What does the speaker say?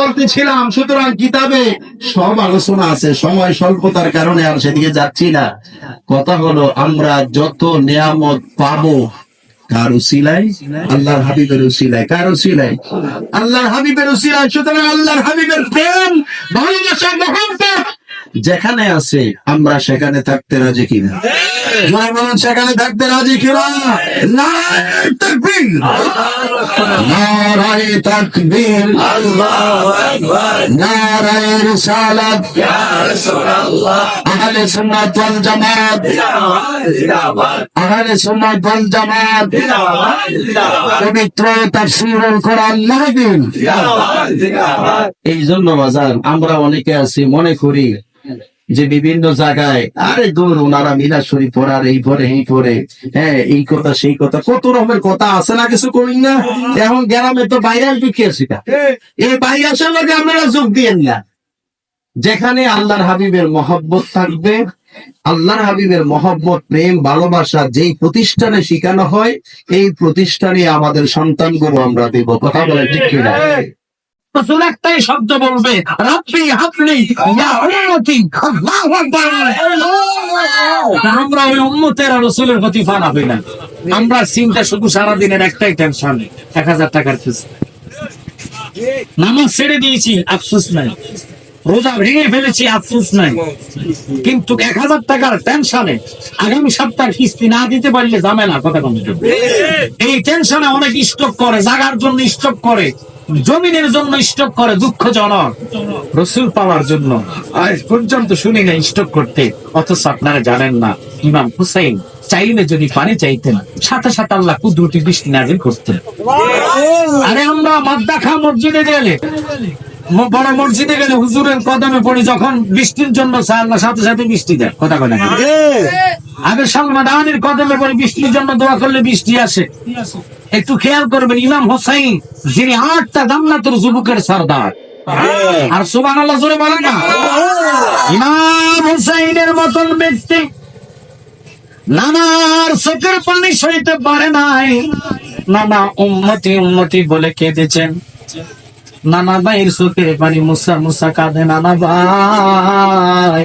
বলতেছিলাম, সুতরাং কিতাবে সব আলোচনা আছে, সময় স্বল্পতার কারণে আর সেদিকে যাচ্ছি না। কথা হলো, আমরা যত নিয়ামত পাবো, কার আল্লাহর হাবিবের উসিলাই সুতরাং আল্লাহর হাবিবের প্রেম, ভালোবাসা, মহব্বত যেখানে আছে, আমরা সেখানে থাকতে রাজি কিনা? বলুন, সেখানে থাকতে রাজি কিনা? জামাত! জামাত! এই জন্য বাজার, আমরা অনেকে আছি, মনে করি যে বিভিন্ন জায়গায়, আরে দূর ওনারা মিলা শরীফ পড়ার এই পরে এই পরে হ্যাঁ এই কথা, সেই কথা, কত রকমের কথা আছে না কিছু করি না? এখন গ্রামে তো ভাইরাল ঢুকি আছে এই ভাইরাসের লোকে আপনারা যোগ দিয়ে না। যেখানে আল্লাহর হাবিবের মহব্বত থাকবে, আল্লাহর হাবিবের মহব্বত, প্রেম, ভালোবাসা যেই প্রতিষ্ঠানে শিখানো হয়, এই প্রতিষ্ঠানে আমাদের সন্তানগুলো আমরা দেব। কথা বলে ঠিক কিনা? রসুল একটাই শব্দ বলবে রাত্রি হাতলি আমরা ওই উম্মতের রসুলের প্রতি ফানা হই না। আমরা চিন্তা শুধু সারাদিনের একটাই টেনশন এক হাজার টাকার ফিস নামাজ ছেড়ে দিয়েছি, আফসোস নাই। রোজা ভেঙে ফেলেছি, আফসোস নাই। কিন্তু এক হাজার টাকার টেনশনে আগামী সপ্তাহের কিস্তি না দিতে পারলে ঝামেলা, কথা কম এই টেনশনে অনেক স্টক করে, জাগার জন্য স্টক করে, জমিনের জন্য স্টক করে, দুঃখজনক। রসুল পাওয়ার জন্য আজ পর্যন্ত শুনি না স্টক করতে, অথচ আপনারা জানেন না, ইমাম হুসাইন চাইলে যদি পানি চাইতেন, সাথে সাথে আল্লাহ কুদরতি বৃষ্টি নাজিল করতেন। আরে আমরা মাদ্দা খা মসজিদে গেলে বড় মসজিদে গেলে হুজুরের কদমে পড়ি যখন বৃষ্টির জন্য আল্লাহ সাথে সাথে বৃষ্টি দেয়। কথা বলে আগে সংবাদানির কদমে পড়ে বৃষ্টির জন্য দোয়া করলে বৃষ্টি আসে। একটু খেয়াল করবেন ইমাম হোসাইন যিনি আটটা জান্নাতের যুবকের সর্দার। আর সুবান আল্লাহ জোরে বলেন না? ইমাম হোসাইনের মতন ব্যক্তি নানার চোখের পানি সইতে পারে নাই। নানা উম্মতি উম্মতি বলে কেঁদেছেন। নানা ভাইয়ের সুখে পানি মুসা মুসা কাঁদে নানা ভাই।